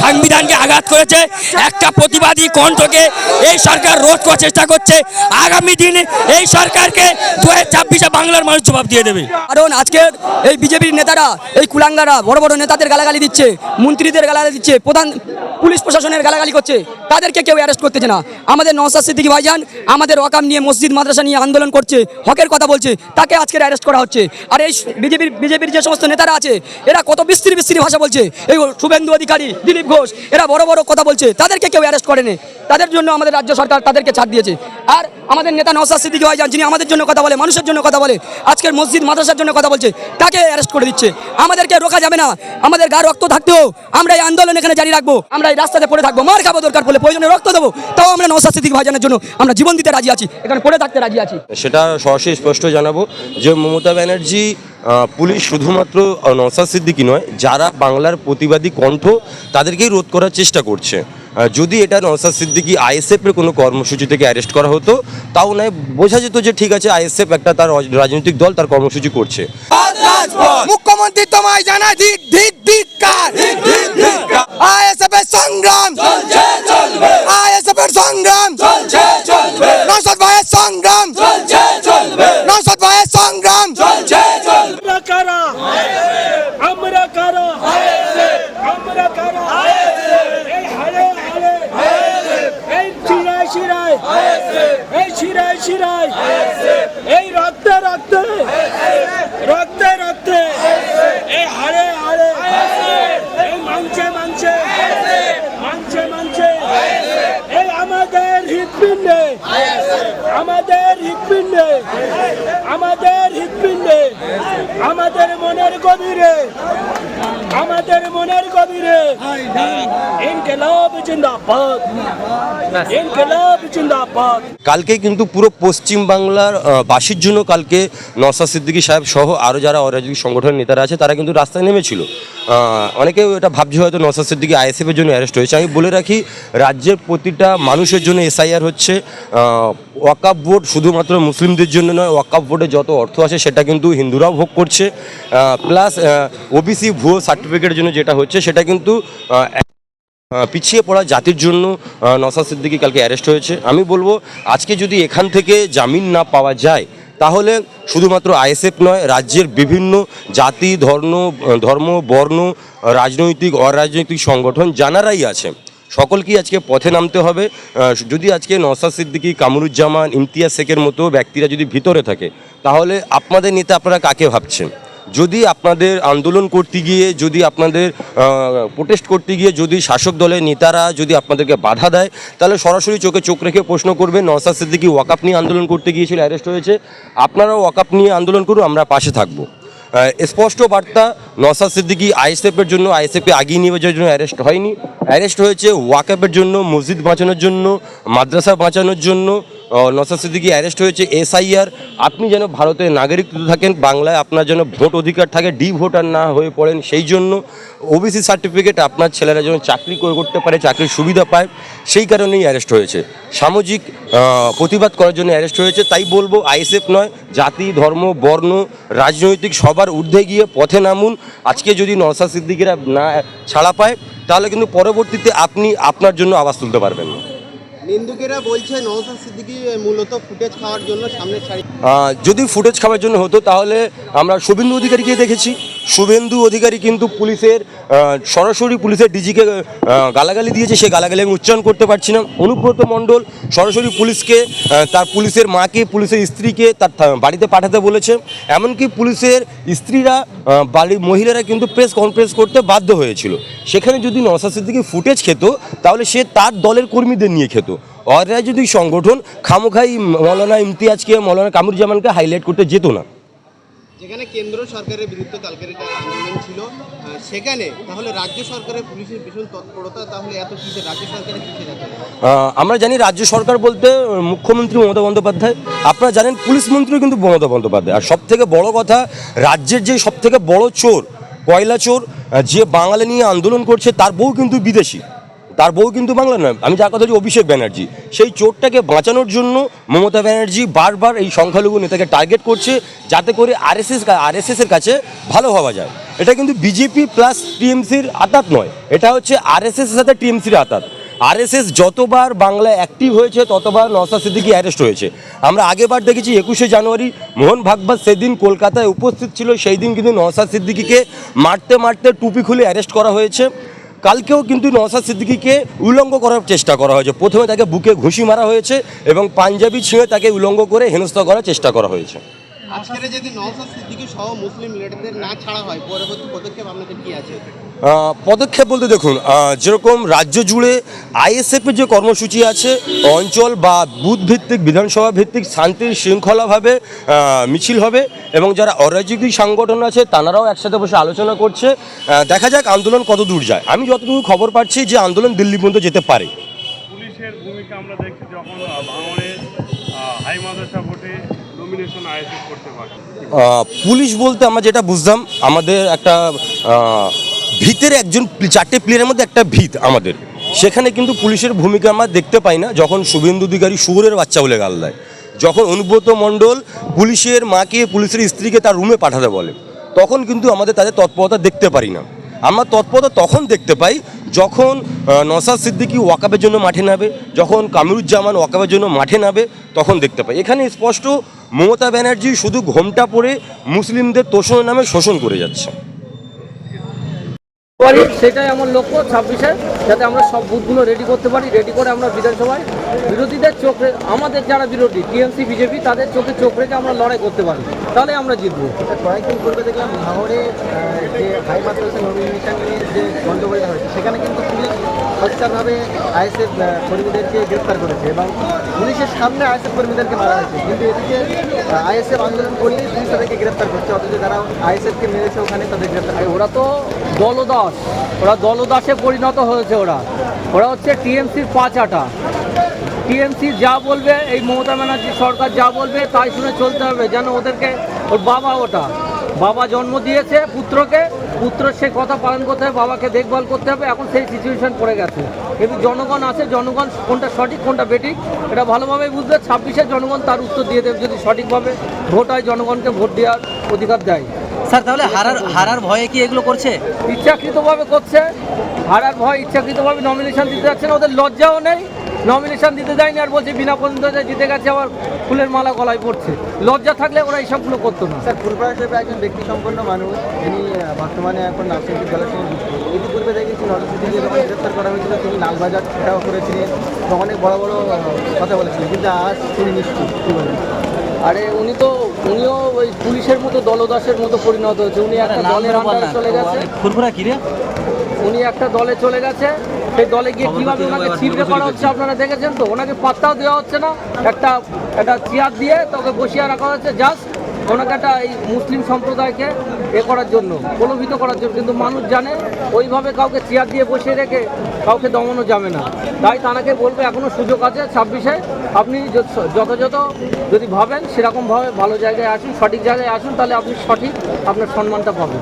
সংবিধানকে আঘাত করেছে। একটা প্রতিবাদী কণ্ঠকে এই সরকার রোধ করার চেষ্টা করছে। আগামী দিনে এই সরকারকে দু হাজার বাংলার মানুষ জবাব দিয়ে দেবে। কারণ আজকের এই বিজেপির নেতারা, এই কুলাঙ্গারা বড় বড় নেতাদের গালাগালি দিচ্ছে, মন্ত্রীদের গালাগালি দিচ্ছে, প্রধান পুলিশ প্রশাসনের গালাগালি করছে, তাদেরকে কেউ অ্যারেস্ট করতেছে না। আমাদের নওসাদ সিদ্দিকি ভাইজান আমাদের ওয়াকাম নিয়ে, মসজিদ, মাদ্রাসা নিয়ে আন্দোলন করছে, হকের কথা বলছে, তাকে আজকে অ্যারেস্ট করা হচ্ছে। আর এই বিজেপির বিজেপির যে সমস্ত নেতারা আছে, এরা কত বিস্তৃত বিস্তৃত ভাষা বলছে, এই শুভেন্দু অধিকারী, দিলীপ ঘোষ, এরা বড় বড় কথা বলছে, তাদেরকে কেউ অ্যারেস্ট করেনি। তাদের জন্য আমাদের রাজ্য সরকার তাদেরকে ছাড় দিয়েছে। আর আমাদের নেতা নওসাদ সিদ্দিকি ভাইজান, যিনি আমাদের জন্য কথা বলে, মানুষের জন্য কথা বলে, আজকের মসজিদ মাদ্রাসার জন্য কথা বলছে, তাকে অ্যারেস্ট করে দিচ্ছে। আমাদেরকে রোকা যাবে না। আমাদের গা রক্ত থাকতেও আমরা এই আন্দোলন এখানে জারি রাখব। আমরা এই রাস্তাতে পড়ে থাকব। মার খাব দরকার পড়লে, প্রয়োজনে রক্ত দেবো। তাও আমরা নওসাদ সিদ্দিকি ভাইজানের জন্য আমরা জীবন দিতে রাজি আছি। এখানে পড়ে থাকতে রাজি আছি। সেটা সরাসরি স্পষ্ট জানাব যে মমতা ব্যানার্জি পুলিশ শুধুমাত্র নওশাদ সিদ্দিকি নয় যারা বাংলার প্রতিবাদী কণ্ঠ তাদেরকেই রোধ করার চেষ্টা করছে। যদি এটা নওশাদ সিদ্দিকি আইএসএফ এর কোনো কর্মসূচি থেকে অ্যারেস্ট করা হতো তাও নয় বোঝা যেত যে ঠিক আছে আইএসএফ একটা তার রাজনৈতিক দল তার কর্মসূচি করছে। মুখ্যমন্ত্রী তোমায় জানা ধিক ধিক ধিক্কার আইএসএফ এর সংগ্রাম। চলছে চলবে। আইএসএফ এর সংগ্রাম। চলছে চলবে। নসদ ভাইয়ের সংগ্রাম চলছে চলবে নসদ ভাইয়ের সংগ্রাম চলছে চলবে আমরা কারা আমরা কারা আমরা কারা এই হারে হারে এই শিরায় শিরায় এই শিরায় শিরায়। এই রক্তে রক্তে রক্তে রক্তে এই হারে হারে এই মাংসে মাংসে মাংসে মাংসে এই আমাদের হৃৎপিণ্ডে আমাদের হৃৎপিণ্ডে আমাদের হৃৎপিণ্ডে আমাদের মনের গভীরে আমাদের মনের গভীরে জিন্দাবাদ জিন্দাবাদ। কালকে কিন্তু পুরো পশ্চিম বাংলার বাসীর জন্য কালকে নওশাদ সিদ্দিকী সাহেব সহ আরও যারা অরাজনৈতিক সংগঠনের নেতারা আছে তারা কিন্তু রাস্তায় নেমেছিল। আহ, অনেকেও এটা ভাবছে হয়তো নওশাদ সিদ্দিকী আইএসএফ এর জন্য অ্যারেস্ট হয়েছে। আমি বলে রাখি রাজ্যের প্রতিটা মানুষের জন্য এসআইআর হচ্ছে ওয়াকাপ ভোট শুধুমাত্র মুসলিমদের জন্য নয় ওয়াকাপ ভোটে যত অর্থ আছে সেটা কিন্তু হিন্দুরাও ভোগ করছে। প্লাস ওবিসি ভুয়ো সার্টিফিকেটের জন্য যেটা হচ্ছে সেটা কিন্তু পিছিয়ে পড়া জাতির জন্য নওশাদ সিদ্দিকী কালকে অ্যারেস্ট হয়েছে। আমি বলব, আজকে যদি এখান থেকে জামিন না পাওয়া যায়, তাহলে শুধুমাত্র আইএসএফ নয়, রাজ্যের বিভিন্ন জাতি, ধর্ম ধর্ম, বর্ণ, রাজনৈতিক, অরাজনৈতিক সংগঠন, জানারাই আছে। সকলকেই আজকে পথে নামতে হবে। যদি আজকে নওশাদ সিদ্দিকী, কামরুজ্জামান, ইমতিয়াজ শেখের মতো ব্যক্তিরা যদি ভিতরে থাকে, তাহলে আপনাদের নেতা আপনারা কাকে ভাবছেন? যদি আপনাদের আন্দোলন করতে গিয়ে, যদি আপনাদের প্রোটেস্ট করতে গিয়ে, যদি শাসক দলের নেতারা যদি আপনাদেরকে বাধা দেয়, তাহলে সরাসরি চোখে চোখ রেখে প্রশ্ন করবেন নওসাদ সিদ্দিকি ওয়াকাপ নিয়ে আন্দোলন করতে গিয়েছিল অ্যারেস্ট হয়েছে। আপনারাও ওয়াকাপ নিয়ে আন্দোলন করুন, আমরা পাশে থাকব। স্পষ্ট বার্তা নওসাদ সিদ্দিকি আইএসএফের জন্য আইএসএফে আগিয়ে নিয়ে যাওয়ার জন্য অ্যারেস্ট হয়নি। অ্যারেস্ট হয়েছে ওয়াকাপের জন্য, মসজিদ বাঁচানোর জন্য, মাদ্রাসা বাঁচানোর জন্য। নওশাদ সিদ্দিকি অ্যারেস্ট হয়েছে এসআইআর। আপনি যেন ভারতের নাগরিক থাকেন, বাংলায় আপনার যেন ভোট অধিকার থাকে ডি ভোটার না হয়ে পড়েন, সেই জন্য ওবিসি সার্টিফিকেট আপনার ছেলেরা যেন চাকরি করে করতে পারে, চাকরির সুবিধা পায়, সেই কারণেই অ্যারেস্ট হয়েছে। সামাজিক প্রতিবাদ করার জন্য অ্যারেস্ট হয়েছে, তাই বলব আইএসএফ নয়, জাতি, ধর্ম, বর্ণ, রাজনৈতিক সবার ঊর্ধ্বে গিয়ে পথে নামুন আজকে যদি নওশাদ সিদ্দিকিরা না ছাড়া পায় তাহলে কিন্তু পরবর্তীতে আপনি আপনার জন্য আওয়াজ তুলতে পারবেন না। নিন্দুকেরা বলছে নওশাদ সিদ্দিকি মূলত ফুটেজ খাওয়ার জন্য সামনের সারি যদি ফুটেজ খাওয়ার জন্য হতো তাহলে আমরা শুভেন্দু অধিকারীকে দেখেছি। শুভেন্দু অধিকারী কিন্তু পুলিশের সরাসরি পুলিশের ডিজিকে গালাগালি দিয়েছে সে গালাগালি আমি উচ্চারণ করতে পারছি না। অনুব্রত মণ্ডল সরাসরি পুলিশকে তার পুলিশের মাকে, পুলিশের স্ত্রীকে তার বাড়িতে পাঠাতে বলেছে। এমনকি পুলিশের স্ত্রীরা বাড়ির মহিলারা কিন্তু প্রেস কনফারেন্স করতে বাধ্য হয়েছিল। সেখানে যদি নওশাদ সিদ্দিকী ফুটেজ খেত, তাহলে সে তার দলের কর্মীদের নিয়ে খেত। অরাজনৈতিক সংগঠন খামোখাই মৌলানা ইমতিয়াজকে, মৌলানা কামরুজ্জামানকে হাইলাইট করতে যেত না। যেখানে কেন্দ্র সরকারের বিরুদ্ধে কালকের আন্দোলন ছিল সেখানে তাহলে রাজ্য সরকারের পুলিশের ভীষণ তৎপরতা, তাহলে এত রাজ্য সরকারের আমরা জানি রাজ্য সরকার বলতে মুখ্যমন্ত্রী মমতা বন্দ্যোপাধ্যায়। আপনারা জানেন পুলিশ মন্ত্রী কিন্তু মমতা বন্দ্যোপাধ্যায়। আর সব থেকে বড় কথা, রাজ্যের যে সব থেকে বড় চোর, কয়লা চোর যে বাঙালি নিয়ে আন্দোলন করছে, তার বউ কিন্তু বিদেশি। তার বউ কিন্তু বাংলা নয়। আমি যার কথা বলছি অভিষেক ব্যানার্জি। সেই চোরটাকে বাঁচানোর জন্য মমতা ব্যানার্জি বারবার এই সংখ্যালঘু নেতাকে টার্গেট করছে যাতে করে আরএসএস আরএসএস এর কাছে ভালো হওয়া যায়। এটা কিন্তু বিজেপি প্লাস টিএমসির আতাত নয়। এটা হচ্ছে আরএসএস এর সাথে টিএমসির আতাত। আরএসএস যতবার বাংলায় অ্যাক্টিভ হয়েছে, ততবার নওসাদ সিদ্দিকি অ্যারেস্ট হয়েছে। আমরা আগেবার দেখেছি একুশে জানুয়ারি, মোহন ভাগবত সেদিন কলকাতায় উপস্থিত ছিল সেই দিন কিন্তু নওসাদ সিদ্দিকিকে মারতে মারতে টুপি খুলে অ্যারেস্ট করা হয়েছে। কালকেও কিন্তু নওসাদ সিদ্দিকিকে উলঙ্গ করার চেষ্টা করা হয়েছে। প্রথমে তাকে বুকে ঘুষি মারা হয়েছে এবং পাঞ্জাবি ছিঁড়ে তাকে উলঙ্গ করে হেনস্থা করার চেষ্টা করা হয়েছে। আজকের যদি নওসাদ সিদ্দিকী সহ মুসলিম লিডারদের না ছাড়া হয় পরবর্তী পদক্ষেপ আপনাদের কি আছে? পদক্ষেপ বলতে দেখুন যেরকম রাজ্য জুড়ে আইএসএফের যে কর্মসূচি আছে অঞ্চল বা বুথ ভিত্তিক বিধানসভা ভিত্তিক শান্তির শৃঙ্খলাভাবে মিছিল হবে এবং যারা অরাজনৈতিক সংগঠন আছে তারাও একসাথে বসে আলোচনা করছে। দেখা যাক আন্দোলন কত দূর যায়। আমি যতটুকু খবর পাচ্ছি যে আন্দোলন দিল্লি পর্যন্ত যেতে পারে। পুলিশের ভূমিকা আমরা দেখছি যখন ভাঙড়ে হাই মাদ্রাসা ভোটে নমিনেশন আয়োজন করতে পারে পুলিশ বলতে আমরা যেটা বুঝলাম, আমাদের একটা ভিতের একজন চারটে প্লেয়ারের মধ্যে একটা ভিত আমাদের। সেখানে কিন্তু পুলিশের ভূমিকা আমরা দেখতে পাই না, যখন শুভেন্দু অধিকারী শুয়োরের বাচ্চা বলে গাল দেয়। যখন অনুব্রত মণ্ডল পুলিশের মাকে, পুলিশের স্ত্রীকে তার রুমে পাঠাতে বলে, তখন কিন্তু আমাদের তাদের তৎপরতা দেখতে পারি না। আমরা তৎপরতা তখন দেখতে পাই যখন নসাদ সিদ্দিকি ওয়াকাবের জন্য মাঠে নামে, যখন কামিরুজ্জামান ওয়াকাবের জন্য মাঠে নামে, তখন দেখতে পাই। এখানে স্পষ্ট মমতা ব্যানার্জি শুধু ঘোমটা পরে মুসলিমদের তোষণের নামে শোষণ করে যাচ্ছে। সেটাই আমার লক্ষ্য ছাব্বিশে যাতে আমরা সব বুথগুলো রেডি করতে পারি রেডি করে আমরা বিধানসভায় বিরোধীদের চোখ আমাদের যারা বিরোধী টিএমসি বিজেপি তাদের চোখে চোখ রেখে আমরা লড়াই করতে পারি। তাহলে আমরা জিতবো। কয়েকদিন পূর্বে দেখলাম ভাঙড়ে যে হাই মাদ্রাসা নমিনেশন যে গণ্ডগোলটা হয়েছে সেখানে কিন্তু পুলিশ সচ্চারভাবে আইএসএফ কর্মীদেরকে গ্রেফতার করেছে এবং পুলিশের সামনে আইএসএফ কর্মীদেরকে মারা হয়েছে। কিন্তু এদিকে আইএসএফ আন্দোলন করলেই পুলিশ তাদেরকে গ্রেফতার করছে অথচ যারা আইএসএফকে মেরেছে ওখানে তাদের গ্রেফতার আর ওরা তো দলদাস। ওরা দলদাসে পরিণত হয়েছে ওরা। ওরা হচ্ছে টিএমসির পাঁচ আটা টিএমসি যা বলবে, এই মমতা ব্যানার্জি সরকার যা বলবে, তাই শুনে চলতে হবে, যেন ওদেরকে, ওর বাবা ওটা। বাবা জন্ম দিয়েছে পুত্রকে, পুত্র সে কথা পালন করতে হবে, বাবাকে দেখভাল করতে হবে, এখন সেই সিচুয়েশন পড়ে গেছে। কিন্তু জনগণ আছে, জনগণ কোনটা সঠিক, কোনটা বেঠিক, এটা ভালোভাবে বুঝবে। ছাব্বিশে জনগণ তার উত্তর দিয়ে দেবে, যদি সঠিকভাবে ভোট হয়, জনগণকে ভোট দেওয়ার অধিকার দেয়। স্যার তাহলে হারার হারার ভয়ে কি এগুলো করছে? ইচ্ছাকৃতভাবে করছে। হারার ভয় ইচ্ছাকৃতভাবে নমিনেশন দিতে যাচ্ছে না। ওদের লজ্জাও নেই। নমিনেশন দিতে যায়নি আর বলছে বিনা পর্যন্ত জিতে গেছে আবার ফুলের মালা গলায় পড়ছে। লজ্জা থাকলে ওরা এইসবগুলো করতো না। স্যার ফুলপাড়া সাহেব একজন ব্যক্তি সম্পন্ন মানুষ যিনি বর্তমানে এখন নার্সিং বিদ্যালয়ের সঙ্গে যুক্ত। ইতিপূর্বে দেখেছি নরসিংদীকে যখন গ্রেফতার করা হয়েছিল। তিনি লালবাজার ছেড়াও করেছিলেন অনেক বড় বড় কথা বলেছিলেন। কিন্তু আজ তিনি নিশ্চিত। কী বলেন? আরে উনি তো উনিও ওই পুলিশের মতো দলদাসের মতো পরিণত হয়েছে। উনি একটা দলের আন্ডারে চলে গেছে। ফুরফুরা কি রে? উনি একটা দলে চলে গেছে। সেই দলে গিয়ে কীভাবে ওনাকে ছিপড়ে করা হচ্ছে আপনারা দেখেছেন তো? ওনাকে পাত্তাও দেওয়া হচ্ছে না। একটা একটা চেয়ার দিয়ে তোকে বসিয়ে রাখা হচ্ছে জাস্ট ওনাকে একটা এই মুসলিম সম্প্রদায়কে এ করার জন্য প্রলোভিত করার জন্য। কিন্তু মানুষ জানে, ওইভাবে কাউকে চেয়ার দিয়ে বসিয়ে রেখে কাউকে দমানো যাবে না। তাই তানাকে বলব এখনও সুযোগ আছে ছাব্বিশে। আপনি যথাযথ যদি ভাবেন, সেরকমভাবে ভালো জায়গায় আসুন, সঠিক জায়গায় আসুন, তাহলে আপনি সঠিক আপনার সম্মানটা পাবেন।